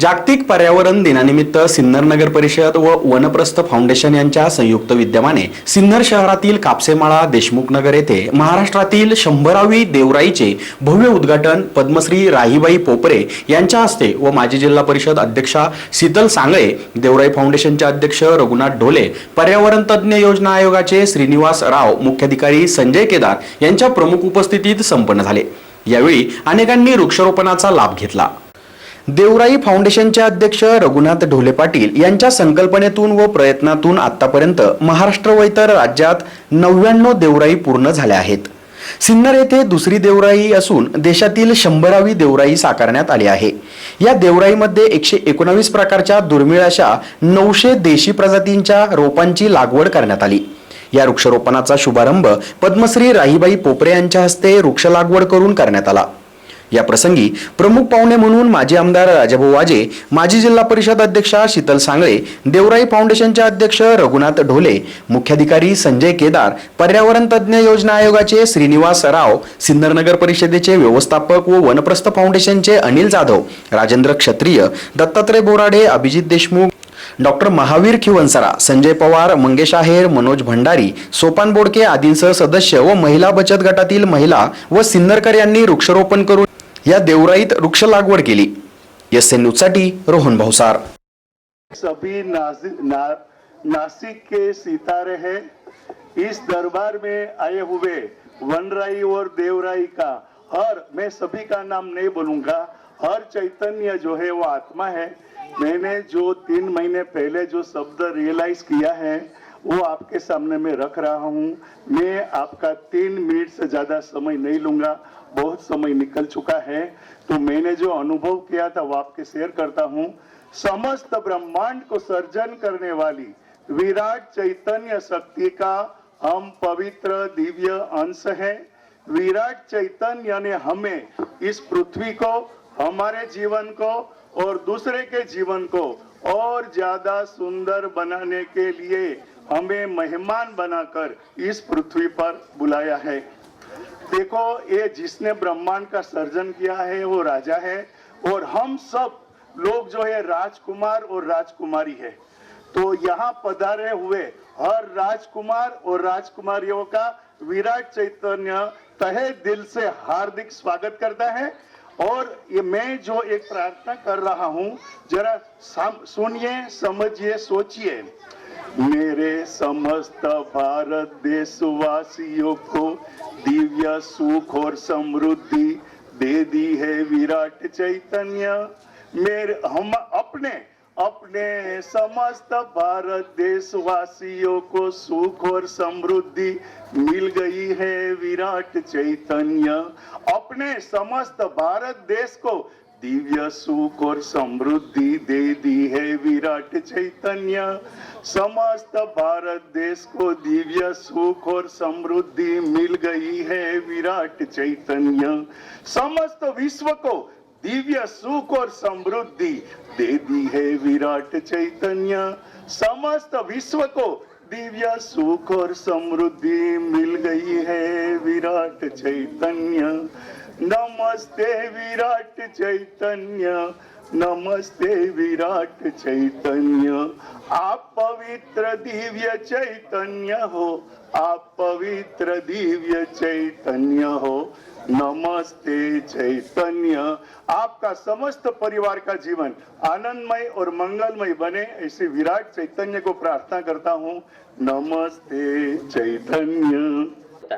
जागतिक पर्यावरण दिनानिमित्त सिन्नर नगर परिषद व वनप्रस्थ फाउंडेशन यांच्या संयुक्त विद्यमाने सिन्नर शहरातील कापसेमाळा देशमुख नगर येथे महाराष्ट्रातील शंभरावी देवराईचे भव्य उद्घाटन पद्मश्री राहीबाई पोपरे यांच्या हस्ते व माजी जिल्हा परिषद अध्यक्षा शीतल सांगळे देवराई फाउंडेशनचे अध्यक्ष रघुनाथ ढोले पर्यावरण तज्ज्ञ योजना आयोगाचे श्रीनिवास राव मुख्याधिकारी संजय केदार यांच्या प्रमुख उपस्थितीत संपन्न झाले. यावेळी अनेकांनी वृक्षारोपणाचा लाभ घेतला. देवराई फाउंडेशनचे अध्यक्ष रघुनाथ ढोले पाटील यांच्या संकल्पनेतून व प्रयत्नातून आतापर्यंत महाराष्ट्र व इतर राज्यात नव्याण्णव देवराई पूर्ण झाल्या आहेत. सिन्नर येथे दुसरी देवराई असून देशातील शंभरावी देवराई साकारण्यात आली आहे. या देवराईमध्ये एकशे एकोणावीस प्रकारच्या दुर्मिळ अशा नऊशे देशी प्रजातींच्या रोपांची लागवड करण्यात आली. या वृक्षारोपणाचा शुभारंभ पद्मश्री राहीबाई पोपरे यांच्या हस्ते वृक्ष लागवड करून करण्यात आला. या प्रसंगी प्रमुख पाहुणे म्हणून माजी आमदार राजाभाऊ वाजे माजी जिल्हा परिषद अध्यक्षा शीतल सांगळे देवराई फाउंडेशनचे अध्यक्ष रघुनाथ ढोले मुख्याधिकारी संजय केदार पर्यावरण तज्ज्ञ योजना आयोगाचे श्रीनिवास राव सिन्नर नगर परिषदेचे व्यवस्थापक व वनप्रस्थ फाउंडेशनचे अनिल जाधव राजेंद्र क्षत्रिय दत्तात्रय बोराडे अभिजित देशमुख डॉक्टर महावीर खिवनसरा संजय पवार मंगेश आहेर मनोज भंडारी सोपान बोडके आदींसह सदस्य व महिला बचत गटातील महिला व सिन्नरकर यांनी वृक्षारोपण करून या देवराईत वृक्ष लागवड केली. एस एन न्यूजसाठी रोहन भाऊसार. सभी ना, नासिक के सितारे हैं। इस दरबार में आए हुए वनराई और देवराई का हर मैं सभी का नाम नहीं बोलूंगा। हर चैतन्य जो है वो आत्मा है। मैंने जो तीन महीने पहले जो शब्द रियलाइज किया है वो आपके सामने में रख रहा हूँ। मैं आपका तीन मिनट से ज़्यादा समय नहीं लूँगा। बहुत समय निकल चुका है। तो मैंने जो अनुभव किया था, वो आपके शेयर करता हूँ। समस्त ब्रह्मांड को सर्जन करने वाली विराट चैतन्य शक्ति का हम पवित्र दिव्य अंश है। विराट चैतन्य ने हमें इस पृथ्वी को, हमारे जीवन को और दूसरे के जीवन को और ज़्यादा सुंदर बनाने के लिए हमें मेहमान बनाकर इस पृथ्वी पर बुलाया है। देखो, ये जिसने ब्रह्मांड का सर्जन किया है, वो राजा है और हम सब लोग जो है राजकुमार और राजकुमारी है। तो यहाँ पधारे हुए हर राजकुमार और राजकुमारियों का विराट चैतन्य तहे दिल से हार्दिक स्वागत करता है। और ये मैं जो एक प्रार्थना कर रहा हूँ, जरा सुनिए, समझिए, सोचिए। मेरे समस्त भारत देशवासियों को दिव्य सुख और समृद्धि दे दी है विराट चैतन्य। मेरे, हम अपने अपने समस्त भारत देशवासियों को सुख और समृद्धि मिल गई है विराट चैतन्य। अपने समस्त भारत देश को दिव्य सुख और समृद्धि दे दी है विराट चैतन्य। समस्त भारत देश को दिव्य सुख और समृद्धि मिल गई है विराट चैतन्य। समस्त विश्व को दिव्य सुख और समृद्धि दे दी है विराट चैतन्य। समस्त विश्व को दिव्य सुख और समृद्धि मिल गई है विराट चैतन्य। नमस्ते विराट चैतन्य। नमस्ते विराट चैतन्य आप पवित्र दिव्य चैतन्य हो आप पवित्र दिव्य चैतन्य हो। नमस्ते चैतन्य। आपका समस्त परिवार का जीवन आनंदमय और मंगलमय बने ऐसे विराट चैतन्य को प्रार्थना करता हूँ। नमस्ते चैतन्य।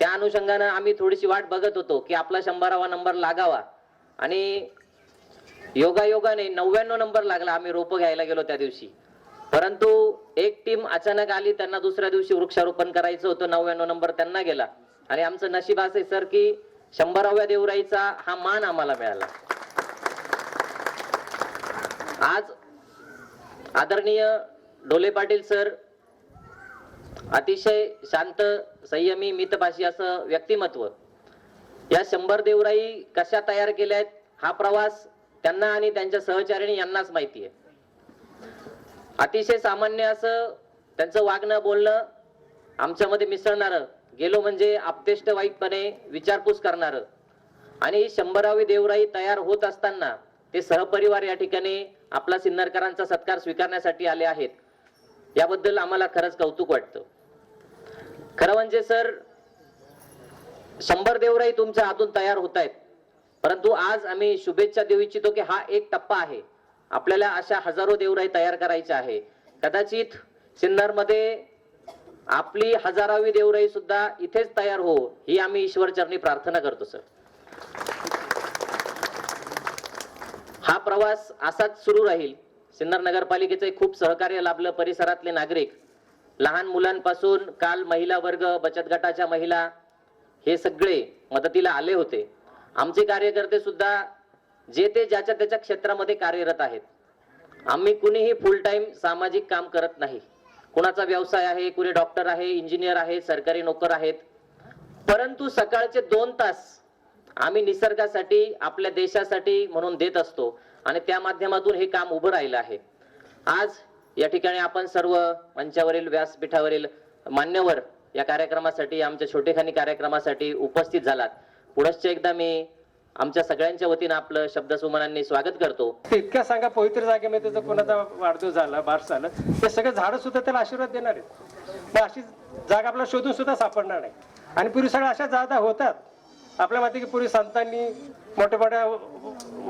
त्या अनुषंगानं आम्ही थोडीशी वाट बघत होतो की आपला शंभरावा नंबर लागावा. आणि योगायोगाने नव्याण्णव नंबर लागला. आम्ही रोप घ्यायला गेलो त्या दिवशी. परंतु एक टीम अचानक आली त्यांना दुसऱ्या दिवशी वृक्षारोपण करायचं होतं नव्याण्णव नंबर त्यांना गेला. आणि आमचं नशीब असे सर की शंभराव्या देवराईचा हा मान आम्हाला मिळाला. आज आदरणीय ढोले पाटील सर अतिशय शांत संयमी मितभाषी असं व्यक्तिमत्व. या शंभर देवराई कशा तयार केल्या आहेत हा प्रवास त्यांना आणि त्यांच्या सहचारिणी यांनाच माहिती आहे. अतिशय सामान्य असं त्यांचं वागणं बोलणं आमच्यामध्ये मिसळणारं गेलो म्हणजे आपतेष्ट वाईटपणे विचारपूस करणारं आणि शंभरावी देवराई तयार होत असताना ते सहपरिवार या ठिकाणी आपला सिन्नरकरांचा सत्कार स्वीकारण्यासाठी आले आहेत. याबद्दल आम्हाला खरंच कौतुक वाटतं. खरं म्हणजे सर शंभर देवराई तुमच्या हातून तयार होत आहेत परंतु आज आम्ही शुभेच्छा देऊ इच्छितो की हा एक टप्पा आहे. आपल्याला अशा हजारो देवराई तयार करायच्या आहे. कदाचित सिन्नरमध्ये आपली हजारावी देवराई सुद्धा इथेच तयार हो ही आम्ही ईश्वरचरणी प्रार्थना करतो सर. हा प्रवास असाच सुरू राहील. सिन्नर नगरपालिकेचे खूप सहकार्य लाभलं परिसरातले नागरिक. लहान मुलांपासून काल महिला वर्ग बचत गटाच्या महिला हे सगळे मदतीला आले होते. आमचे कार्यकर्ते सुद्धा जे ते ज्याच्या त्याच्या क्षेत्रामध्ये कार्यरत आहेत. आम्ही कुणीही फुल टाइम सामाजिक काम करत नाही. कुणाचा व्यवसाय आहे कुणी डॉक्टर आहे इंजिनियर आहे सरकारी नोकर आहेत. परंतु सकाळचे दोन तास आम्ही निसर्गासाठी आपल्या देशासाठी म्हणून देत असतो आणि त्या माध्यमातून हे काम उभं राहिलं आहे. आज या ठिकाणी आपण सर्व मंचावरील व्यासपीठावरील मान्यवर या कार्यक्रमासाठी आमच्या छोटेखानी कार्यक्रमासाठी उपस्थित झालात. पुढच्या एकदा मी आमच्या सगळ्यांच्या वतीनं आपलं शब्दसुमनांनी स्वागत करतो. ते इतक्या सांगा पवित्र जागेमध्ये जर कोणाचा वाढदिवस झाला बार झालं ते सगळं झाडं सुद्धा त्याला आशीर्वाद देणार आहेत. मग अशी जागा आपल्याला शोधून सुद्धा सापडणार नाही. आणि पूर्वी सगळ्या अशा जागा होतात. आपल्या माहिती की पूर्वी संतांनी मोठ्या मोठ्या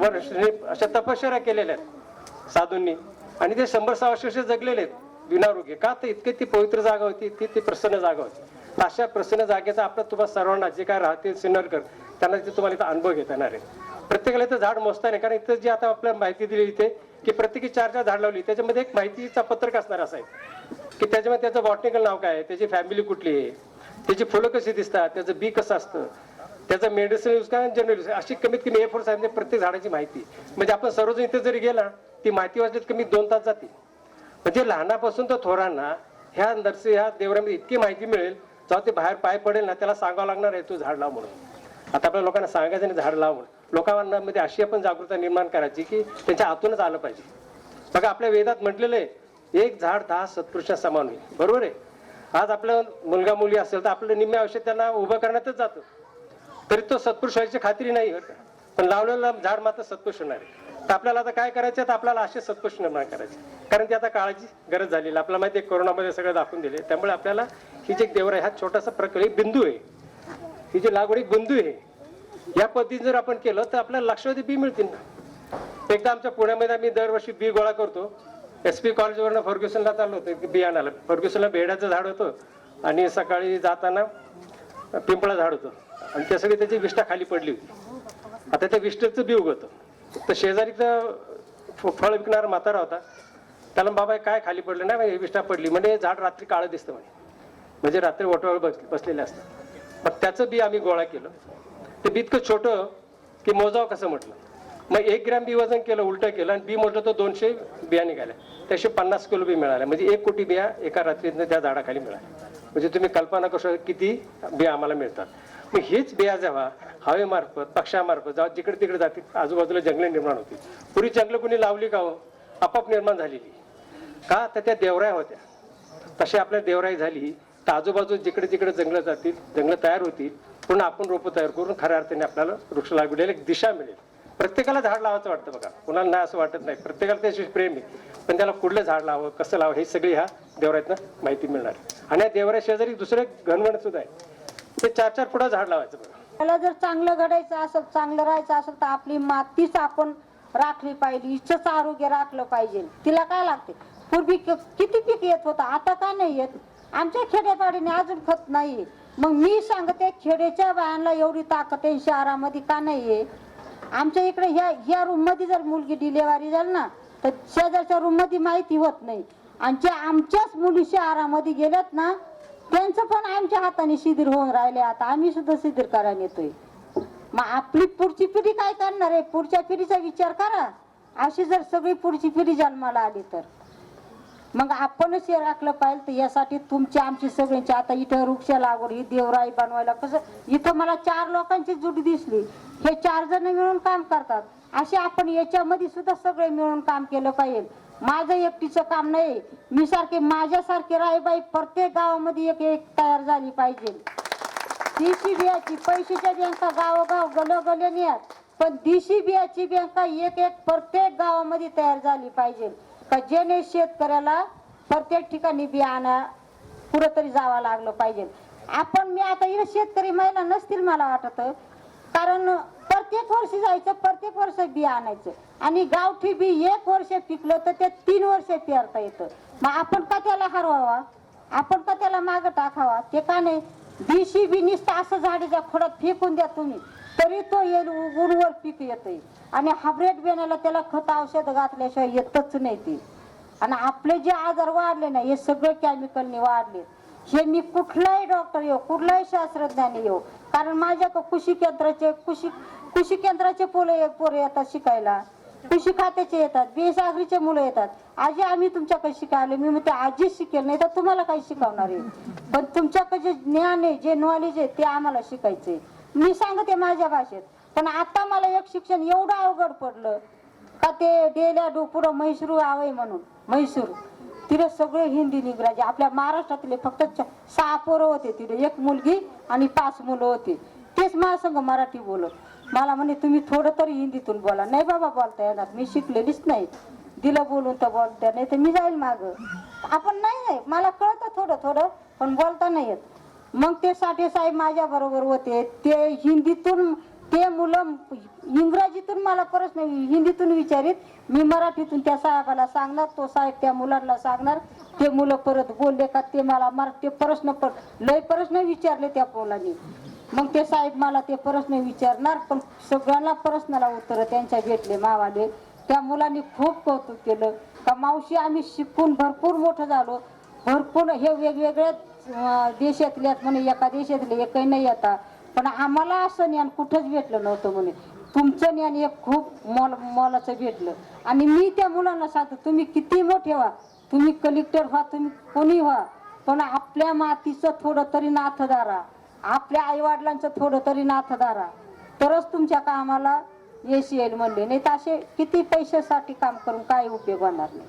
वर्ष अशा तपश्चर्या केलेल्या आहेत साधूंनी. आणि ते शंभर सहाशे वर्ष जगलेले आहेत विनारोग्य का तर इतके ती पवित्र जागा होती इतकी ती प्रसन्न जागा होती. अशा प्रसन्न जागेचा आपल्या तुम्हाला सर्वांना जे काय राहतील सिन्नरकर त्यांना ते तुम्हाला इथं अनुभव घेता येणार आहे. प्रत्येकाला इथं झाड मोजता नाही कारण इथं जी आता आपल्याला माहिती दिली इथे की प्रत्येकी चार चार झाड लावली त्याच्यामध्ये एक माहितीचा पत्रक असणार असं आहे. की त्याच्यामध्ये त्याचं बॉटनिकल नाव काय आहे त्याची फॅमिली कुठली आहे त्याची फुलं कशी दिसतात त्याचं बी कसं असतं त्याचं मेडिसिन यूज काय जनरल यूज अशी कमीत कमी ए फोर साहेब प्रत्येक झाडाची माहिती. म्हणजे आपण सर्वजण इथे जरी गेला ती माहिती वाचलीत कमी दोन तास जाते म्हणजे लहानापासून तर थोरांना ह्या नर्सरी ह्या देवरामध्ये इतकी माहिती मिळेल जेव्हा ते बाहेर पाय पडेल ना त्याला सांगावं लागणार आहे तू झाड लाव म्हणून. आता आपल्या लोकांना सांगायचं नाही झाड लाव म्हणून. लोकांमध्ये अशी आपण जागृतता निर्माण करायची की त्यांच्या आतूनच आलं पाहिजे. बघा आपल्या वेदात म्हटलेलं आहे एक झाड दहा सत्पुरुषा समान होईल. बरोबर आहे? आज आपलं मुलगा मुली असेल तर आपलं निम्मे आयुष्य त्यांना उभं करण्यातच जातं. तरी तो सत्पुरुष व्हायची खात्री नाही पण लावलेलं झाड मात्र सत्पुरुष होणार आहे. तर आपल्याला आता काय करायचं? तर आपल्याला असे सत्पुरुष निर्माण करायचे. कारण ती आता काळाची गरज झालेली आपल्याला माहिती आहे कोरोनामध्ये सगळं दाखवून दिले त्यामुळे आपल्याला ही जे देवर आहे हा छोटासा प्रकल्प एक बिंदू आहे. ही जी लागवड एक बिंदू आहे या पद्धतीने जर आपण केलं तर आपल्याला लक्षावधी बी मिळतील ना. एकदा आमच्या पुण्यामध्ये आम्ही दरवर्षी बी गोळा करतो. एस पी कॉलेजवरनं फर्ग्युसनला चाललो होतो बी आणायला. फर्ग्युसनला बेडाचं झाड होतं आणि सकाळी जाताना पिंपळा झाड होतं. आणि त्या सगळी त्याची विष्ठा खाली पडली होती. आता त्या विष्ठेचं बी उगवतं. तर शेजारीचा फ- फळ विकणारा म्हातारा होता. त्याला बाबा हे काय खाली पडलं? नाही हे विष्ठा पडली. म्हणजे झाड रात्री काळं दिसतं म्हणे. म्हणजे रात्री ओटावर बस बसलेले असतात. मग त्याचं बी आम्ही गोळा केलं. ते बी इतकं छोटं की मोजावं कसं म्हटलं? मग एक ग्रॅम बी वजन केलं उलटं केलं आणि बी म्हटलं तर दोनशे बिया निघाल्या. त्याशे पन्नास किलो बी मिळाल्या. म्हणजे एक कोटी बिया एका रात्रीतनं त्या झाडाखाली मिळाल्या. म्हणजे तुम्ही कल्पना करू शकता किती बिया आम्हाला मिळतात. मग हेच बिया जेव्हा हवेमार्फत पक्षामार्फत जेव्हा जिकडे तिकडे जाते आजूबाजूला जंगले निर्माण होती पूर्वी जंगलं कुणी लावली का हो? आपाप निर्माण झालेली. का? तर त्या देवराया होत्या. तशी आपल्या देवराई झाली. तर आजूबाजू जिकडे जिकडे जंगलं जातील जंगलं तयार होतील पूर्ण आपण रोपं तयार करून खऱ्या अर्थाने आपल्याला वृक्ष लागवडीला एक दिशा मिळेल. प्रत्येकाला झाड लावायचं वाटतं बघा. कुणाला नाही असं वाटत नाही. प्रत्येकाला त्याशी प्रेम आहे. पण त्याला कुठलं झाड लावावं कसं लावावं हे सगळी ह्या देवरायतनं माहिती मिळणार आणि या देवराय शेजारी दुसरं एक घनवण सुद्धा आहे. ते चार चार पुढं झाड लावायचं बघा. त्याला जर चांगलं घडायचं असेल चांगलं राहायचं असेल तर आपली मातीच आपण राखली पाहिजे. हिचंच आरोग्य राखलं पाहिजे. तिला काय लागते? पूर्वी किती पीक येत होतं? आता का नाही येत? आमच्या खेड्यापाडीने अजून खत नाही मग मी सांगते खेडेच्या बायांना एवढी ताकद आहे शहरामध्ये का नाही आहे आमच्या इकडे ह्या ह्या रूममध्ये जर मुलगी डिलेवरी झाली ना तर शेजारच्या रूममध्ये माहिती होत नाही. आणि ज्या आमच्याच मुली शहरामध्ये गेल्यात ना त्यांचं पण आमच्या हाताने शिथिर होऊन राहिले. आता आम्ही सुद्धा शिथिर करायला येतोय. मग आपली पुढची पिढी काय करणार आहे? पुढच्या पिढीचा विचार करा. अशी जर सगळी पुढची पिढी जन्माला आली तर. मग आपणच हे राखलं पाहिजे तर यासाठी तुमची आमची सगळ्यांची. आता इथं वृक्ष लागवड ही देवराई बनवायला कसं इथं मला चार लोकांची जुट दिसली. हे चार जण मिळून काम करतात. असे आपण याच्यामध्ये सुद्धा सगळे मिळून काम केलं पाहिजे. माझं एकटीचं काम नाही. मी सारखे माझ्यासारखे राईबाई प्रत्येक गावामध्ये एक एक तयार झाली पाहिजे. तीची बियाची पैशाच्या बँका गावोगाव गलोगले पण देशी बियाची बँका एक एक प्रत्येक गावामध्ये तयार झाली पाहिजे. का जेणे शेतकऱ्याला प्रत्येक ठिकाणी बियाणं कुठं तरी जावं लागलं पाहिजे. आपण मी आता इथं शेतकरी महिला नसतील मला वाटत. कारण प्रत्येक वर्षी जायचं प्रत्येक वर्ष बिया आणायचं. आणि गावठी बी एक वर्ष पिकलं तर ते तीन वर्ष पेरता येतं. मग आपण का त्याला हरवावा? आपण का त्याला मागं टाकावा? ते का नाही? बीसी बी नुसतं असं झाडीच्या खोडात फेकून द्या तुम्ही. तरी तो येईल उगवून पीक येतंय. आणि हायब्रेड बियाण्याला त्याला खत औषध घातल्याशिवाय येतच नाही ते. आणि आपले जे आजार वाढले ना हे सगळे केमिकलने वाढले. हे मी कुठलाही डॉक्टर येऊ कुठलाही शास्त्रज्ञाने येऊ कारण माझ्या कृषी केंद्राचे कृषी कृषी केंद्राचे पोले पोरे येतात शिकायला. कृषी खात्याचे येतात बेसागरीचे मुलं येतात. आजी आम्ही तुमच्याकडे शिकायला मी म्हणते आजी शिकेल नाही तर तुम्हाला काही शिकवणार आहे. पण तुमच्याकडे जे ज्ञान आहे जे नॉलेज आहे ते आम्हाला शिकायचंय मी सांगते माझ्या भाषेत पण आता मला एक शिक्षण एवढं अवघड पडलं का ते डेल्या डोपुरं म्हैसूर आवय म्हणून म्हैसूर. तिथे सगळे हिंदी इंग्रजी आपल्या महाराष्ट्रातले फक्त सहा पोरं होते तिथे. एक मुलगी आणि पाच मुलं होती. तेच माझ्या संग मराठी बोलत. मला म्हणे तुम्ही थोडं तरी हिंदीतून बोला. नाही बाबा बोलता येणार. मी शिकलेलीच नाही. दिलं बोलून तर बोलता नाही तर मी जाईल माग. आपण नाही नाही मला कळतं थोडं थोडं पण बोलता नाही येत. मग ते साठे साहेब माझ्या बरोबर होते ते हिंदीतून ते मुलं इंग्रजीतून मला प्रश्न हिंदीतून विचारित. मी मराठीतून त्या साहेबाला सांगणार तो साहेब त्या मुलांना सांगणार. ते मुलं परत बोलले का ते मला मरा ते प्रश्न पण लय प्रश्न विचारले त्या मुलांनी मग ते साहेब मला ते प्रश्न विचारणार पण सगळ्यांना प्रश्नाला उत्तर त्यांच्या भेटले मावाले. त्या मुलांनी खूप कौतुक केलं. का मावशी आम्ही शिकून भरपूर मोठं झालो. भरपूर हे वेगवेगळ्या अं, देशातले आहेत म्हणे. एका देशातले एकही नाही येता पण आम्हाला असं ज्ञान कुठंच भेटलं नव्हतं म्हणे. तुमचं ज्ञान एक खूप मोल मोलाचं भेटलं. आणि मी त्या मुलांना सांगतो तुम्ही किती मोठे व्हा. तुम्ही कलेक्टर व्हा तुम्ही कोणी व्हा. पण आपल्या मातीचं थोडं तरी नाथदारा आपल्या आईवडिलांचं थोडं तरी नाथदारा तरच तुमच्या कामाला येईल म्हणले. नाही तर असे किती पैशासाठी काम करून काय उपयोग होणार नाही.